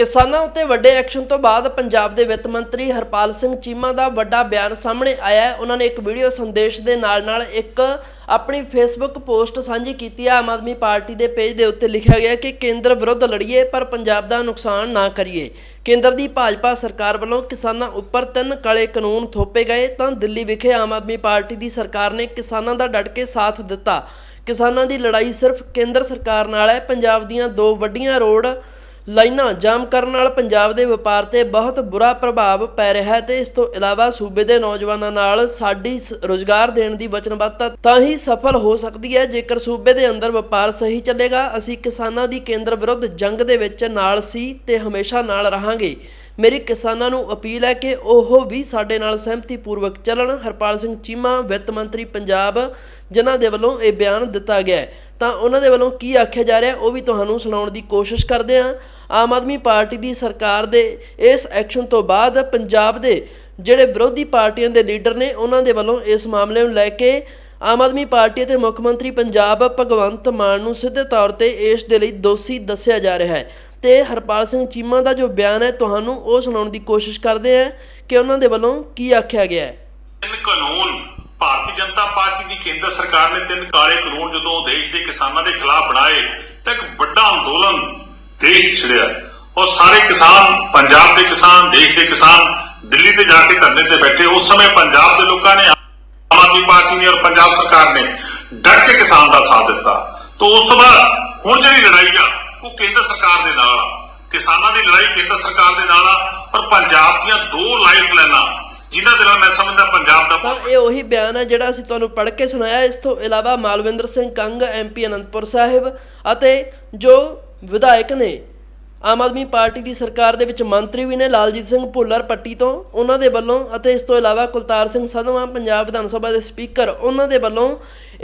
ਕਿਸਾਨਾਂ ਉੱਤੇ ਵੱਡੇ ਐਕਸ਼ਨ ਤੋਂ ਬਾਅਦ ਪੰਜਾਬ ਦੇ ਵਿੱਤ ਮੰਤਰੀ ਹਰਪਾਲ ਸਿੰਘ ਚੀਮਾ ਦਾ ਵੱਡਾ ਬਿਆਨ ਸਾਹਮਣੇ ਆਇਆ ਹੈ। ਉਹਨਾਂ ਨੇ ਇੱਕ ਵੀਡੀਓ ਸੰਦੇਸ਼ ਦੇ ਨਾਲ-ਨਾਲ ਇੱਕ ਆਪਣੀ ਫੇਸਬੁੱਕ ਪੋਸਟ ਸਾਂਝੀ ਕੀਤੀ ਹੈ। ਆਮ ਆਦਮੀ ਪਾਰਟੀ ਦੇ ਪੇਜ ਦੇ ਉੱਤੇ ਲਿਖਿਆ ਗਿਆ ਕਿ ਕੇਂਦਰ ਵਿਰੁੱਧ ਲੜੀਏ ਪਰ ਪੰਜਾਬ ਦਾ ਨੁਕਸਾਨ ਨਾ ਕਰੀਏ। ਕੇਂਦਰ ਦੀ ਭਾਜਪਾ ਸਰਕਾਰ ਵੱਲੋਂ ਕਿਸਾਨਾਂ ਉੱਪਰ ਤਿੰਨ ਕਾਲੇ ਕਾਨੂੰਨ ਥੋਪੇ ਗਏ। ਤਾਂ ਦਿੱਲੀ ਵਿਖੇ ਆਮ ਆਦਮੀ ਪਾਰਟੀ ਦੀ ਸਰਕਾਰ ਨੇ ਕਿਸਾਨਾਂ ਦਾ ਡਟ ਕੇ ਸਾਥ ਦਿੱਤਾ। ਕਿਸਾਨਾਂ ਦੀ ਲੜਾਈ ਸਿਰਫ ਕੇਂਦਰ ਸਰਕਾਰ ਨਾਲ ਹੈ। ਪੰਜਾਬ ਦੀਆਂ ਦੋ ਵੱਡੀਆਂ ਰੋਡ ਲਾਈਨਾਂ ਜਾਮ ਕਰਨ ਨਾਲ ਪੰਜਾਬ ਦੇ ਵਪਾਰ ਤੇ ਬਹੁਤ ਬੁਰਾ ਪ੍ਰਭਾਵ ਪੈ ਰਿਹਾ ਹੈ ਤੇ ਇਸ ਤੋਂ ਇਲਾਵਾ ਸੂਬੇ ਦੇ ਨੌਜਵਾਨਾਂ ਨਾਲ ਸਾਡੀ ਸ- ਰੁਜ਼ਗਾਰ ਦੇਣ ਦੀ ਵਚਨਬੱਧਤਾ ਤਾਂ ਹੀ ਸਫਲ ਹੋ ਸਕਦੀ ਹੈ। ਜੇਕਰ ਸੂਬੇ ਦੇ ਅੰਦਰ ਵਪਾਰ ਸਹੀ ਚੱਲੇਗਾ, ਅਸੀਂ ਕਿਸਾਨਾਂ ਦੀ ਕੇਂਦਰ ਵਿਰੁੱਧ ਜੰਗ ਦੇ ਵਿੱਚ ਨਾਲ ਸੀ ਤੇ ਹਮੇਸ਼ਾ ਨਾਲ ਰਹਾਂਗੇ। ਮੇਰੀ ਕਿਸਾਨਾਂ ਨੂੰ ਅਪੀਲ ਹੈ ਕਿ ਉਹ ਵੀ ਸਾਡੇ ਨਾਲ ਸਹਿਮਤੀ ਪੂਰਵਕ ਚੱਲਣ। ਹਰਪਾਲ ਸਿੰਘ ਚੀਮਾ, ਵਿੱਤ ਮੰਤਰੀ ਪੰਜਾਬ, ਜਿਨ੍ਹਾਂ ਦੇ ਵੱਲੋਂ ਇਹ ਬਿਆਨ ਦਿੱਤਾ ਗਿਆ ਹੈ। ਤਾਂ ਉਹਨਾਂ ਦੇ ਵੱਲੋਂ ਕੀ ਆਖਿਆ ਜਾ ਰਿਹਾ ਉਹ ਵੀ ਤੁਹਾਨੂੰ ਸੁਣਾਉਣ ਦੀ ਕੋਸ਼ਿਸ਼ ਕਰਦੇ ਹਾਂ। ਆਮ ਆਦਮੀ ਪਾਰਟੀ ਦੀ ਸਰਕਾਰ ਦੇ ਇਸ ਐਕਸ਼ਨ ਤੋਂ ਬਾਅਦ ਪੰਜਾਬ ਦੇ ਜਿਹੜੇ ਵਿਰੋਧੀ ਪਾਰਟੀਆਂ ਦੇ ਲੀਡਰ ਨੇ, ਉਹਨਾਂ ਦੇ ਵੱਲੋਂ ਇਸ ਮਾਮਲੇ ਨੂੰ ਲੈ ਕੇ ਆਮ ਆਦਮੀ ਪਾਰਟੀ ਅਤੇ ਮੁੱਖ ਮੰਤਰੀ ਪੰਜਾਬ ਭਗਵੰਤ ਮਾਨ ਨੂੰ ਸਿੱਧੇ ਤੌਰ ਤੇ ਇਸ ਦੇ ਲਈ ਦੋਸ਼ੀ ਦੱਸਿਆ ਜਾ ਰਿਹਾ ਹੈ। ਤੇ ਹਰਪਾਲ ਸਿੰਘ ਚੀਮਾ ਦਾ ਜੋ ਬਿਆਨ ਹੈ, ਤੁਹਾਨੂੰ ਉਹ ਸੁਣਾਉਣ ਦੀ ਕੋਸ਼ਿਸ਼ ਕਰਦੇ ਹਾਂ ਕਿ ਉਹਨਾਂ ਦੇ ਵੱਲੋਂ ਕੀ ਆਖਿਆ ਗਿਆ ਹੈ। ਕਾਨੂੰਨ ਭਾਰਤੀ ਜਨਤਾ ਪਾਰਟੀ ਦੀ ਕੇਂਦਰ ਸਰਕਾਰ ਨੇ ਤਿੰਨ ਕਾਲੇ ਕਾਨੂੰਨ ਜਦੋਂ ਦੇਸ਼ ਦੇ ਕਿਸਾਨਾਂ ਦੇ ਖਿਲਾਫ ਬਣਾਏ, ਤਾਂ ਇੱਕ ਵੱਡਾ ਅੰਦੋਲਨ ਦੇਸ਼ ਛਿੜਿਆ। ਔਰ ਸਾਰੇ ਕਿਸਾਨ, ਪੰਜਾਬ ਦੇ ਕਿਸਾਨ, ਦੇਸ਼ ਦੇ ਕਿਸਾਨ ਦਿੱਲੀ ਤੇ ਜਾ ਕੇ ਧਰਨੇ ਤੇ ਬੈਠੇ। ਉਸ ਸਮੇਂ ਪੰਜਾਬ ਦੇ ਲੋਕਾਂ ਨੇ ਆਮ ਆਦਮੀ ਪਾਰਟੀ ਨੇ ਔਰ ਪੰਜਾਬ ਸਰਕਾਰ ਨੇ ਡਟ ਕੇ ਕਿਸਾਨ ਦਾ ਸਾਥ ਦਿੱਤਾ। ਤੋਂ ਉਸ ਤੋਂ ਬਾਅਦ ਹੁਣ ਜਿਹੜੀ ਲੜਾਈ ਆ, ਉਹ ਕੇਂਦਰ ਸਰਕਾਰ ਦੇ ਨਾਲ ਆ। ਕਿਸਾਨਾਂ ਦੀ ਲੜਾਈ ਕੇਂਦਰ ਸਰਕਾਰ ਦੇ ਨਾਲ ਆ ਪਰ ਪੰਜਾਬ ਦੀਆਂ ਦੋ ਲਾਈਫ ਲਾਈਨਾਂ ਜਿਨ੍ਹਾਂ ਦੇ ਮੈਂ ਸਮਝਦਾ ਪੰਜਾਬ ਦਾ ਤਾਂ ਇਹ ਉਹੀ ਬਿਆਨ ਹੈ ਜਿਹੜਾ ਅਸੀਂ ਤੁਹਾਨੂੰ ਪੜ੍ਹ ਕੇ ਸੁਣਾਇਆ। ਇਸ ਤੋਂ ਇਲਾਵਾ ਮਾਲਵਿੰਦਰ ਸਿੰਘ ਕੰਗ ਐਮਪੀ ਅਨੰਦਪੁਰ ਸਾਹਿਬ ਅਤੇ ਜੋ ਵਿਧਾਇਕ ਨੇ, ਆਮ ਆਦਮੀ ਪਾਰਟੀ ਦੀ ਸਰਕਾਰ ਦੇ ਵਿੱਚ ਮੰਤਰੀ ਵੀ ਨੇ, ਲਾਲਜੀਤ ਸਿੰਘ ਭੁੱਲਰ ਪੱਟੀ ਤੋਂ, ਉਹਨਾਂ ਦੇ ਵੱਲੋਂ ਅਤੇ ਇਸ ਤੋਂ ਇਲਾਵਾ ਕੁਲਤਾਰ ਸਿੰਘ ਸੰਧਵਾ, ਪੰਜਾਬ ਵਿਧਾਨ ਸਭਾ ਦੇ ਸਪੀਕਰ, ਉਹਨਾਂ ਦੇ ਵੱਲੋਂ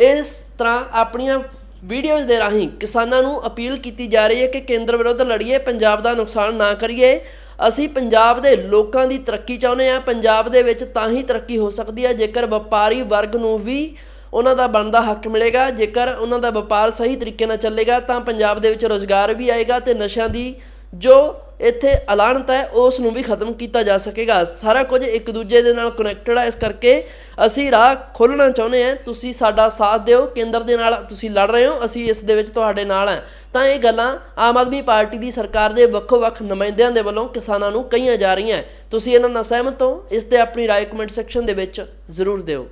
ਇਸ ਤਰ੍ਹਾਂ ਆਪਣੀਆਂ ਵੀਡੀਓਜ਼ ਦੇ ਰਾਹੀਂ ਕਿਸਾਨਾਂ ਨੂੰ ਅਪੀਲ ਕੀਤੀ ਜਾ ਰਹੀ ਹੈ ਕਿ ਕੇਂਦਰ ਵਿਰੁੱਧ ਲੜੀਏ, ਪੰਜਾਬ ਦਾ ਨੁਕਸਾਨ ਨਾ ਕਰੀਏ। ਅਸੀਂ ਪੰਜਾਬ ਦੇ ਲੋਕਾਂ ਦੀ ਤਰੱਕੀ ਚਾਹੁੰਦੇ ਆ ਪੰਜਾਬ ਦੇ ਵਿੱਚ ਤਾਂ ਹੀ ਤਰੱਕੀ ਹੋ ਸਕਦੀ ਹੈ, ਜੇਕਰ ਵਪਾਰੀ ਵਰਗ ਨੂੰ ਵੀ ਉਹਨਾਂ ਦਾ ਬਣਦਾ ਹੱਕ ਮਿਲੇਗਾ। ਜੇਕਰ ਉਹਨਾਂ ਦਾ ਵਪਾਰ ਸਹੀ ਤਰੀਕੇ ਨਾਲ ਚੱਲੇਗਾ, ਤਾਂ ਪੰਜਾਬ ਦੇ ਵਿੱਚ ਰੋਜ਼ਗਾਰ ਵੀ ਆਏਗਾ ਤੇ ਨਸ਼ਿਆਂ ਦੀ ਜੋ ਇੱਥੇ ਅਲਾਨਤ ਹੈ, ਉਸ ਨੂੰ ਵੀ ਖਤਮ ਕੀਤਾ ਜਾ ਸਕੇਗਾ। ਸਾਰਾ ਕੁਝ ਇੱਕ ਦੂਜੇ ਦੇ ਨਾਲ ਕਨੈਕਟਡ ਹੈ ਇਸ ਕਰਕੇ ਅਸੀਂ ਰਾਹ ਖੋਲਣਾ ਚਾਹੁੰਦੇ ਹਾਂ। ਤੁਸੀਂ ਸਾਡਾ ਸਾਥ ਦਿਓ, ਕੇਂਦਰ ਦੇ ਨਾਲ ਤੁਸੀਂ ਲੜ ਰਹੇ ਹੋ, ਅਸੀਂ ਇਸ ਦੇ ਵਿੱਚ ਤੁਹਾਡੇ ਨਾਲ ਹਾਂ। ਤਾਂ ਇਹ ਗੱਲਾਂ ਆਮ ਆਦਮੀ ਪਾਰਟੀ ਦੀ ਸਰਕਾਰ ਦੇ ਵੱਖੋ-ਵੱਖ ਨੁਮਾਇੰਦਿਆਂ ਦੇ ਵੱਲੋਂ ਕਿਸਾਨਾਂ ਨੂੰ ਕਹੀਆਂ ਜਾ ਰਹੀਆਂ ਤੁਸੀਂ ਇਹਨਾਂ ਨਾਲ ਸਹਿਮਤ ਹੋ? ਇਸ ਤੇ ਆਪਣੀ ਰਾਏ ਕਮੈਂਟ ਸੈਕਸ਼ਨ ਦੇ ਵਿੱਚ ਜ਼ਰੂਰ ਦਿਓ।